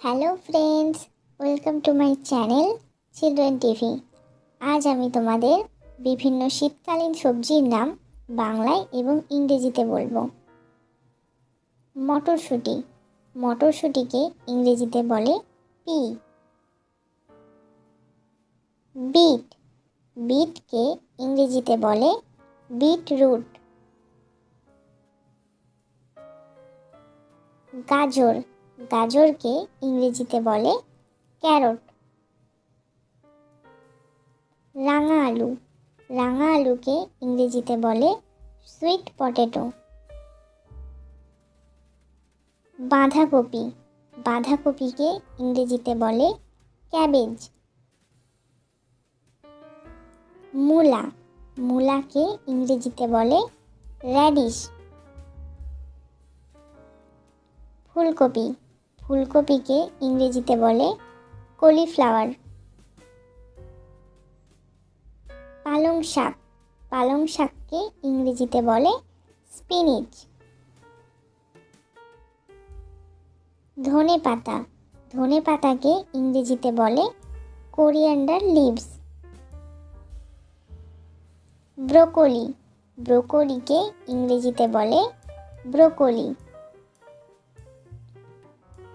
Hello friends welcome to my channel children TV আজ আমি তোমাদের বিভিন্ন শীতকালীন সবজির নাম বাংলায় এবং ইংরেজিতে বলব। মটরশুঁটি। মটরশুঁটিকে ইংরেজিতে বলে পি। বিট। বিটকে ইংরেজিতে বলে বিট রুট গাজর। গাজরকে ইংরেজিতে বলে ক্যারট। রাঙা আলু। রাঙা আলুকে ইংরেজিতে বলে সুইট পটেটো বাঁধাকপি। বাঁধাকপিকে ইংরেজিতে বলে ক্যাবেজ মূলা। মূলাকে ইংরেজিতে বলে র্যাডিশ ফুলকপি। ফুলকপিকে ইংরেজিতে বলে কলিফ্লাওয়ার। পালং শাক। পালং শাককে ইংরেজিতে বলে স্পিনিচ। ধনে পাতা ধনে পাতাকে ইংরেজিতে বলে কোরিয়ান্ডার লিভস। ব্রোকলি। ব্রোকলিকে ইংরেজিতে বলে broccoli.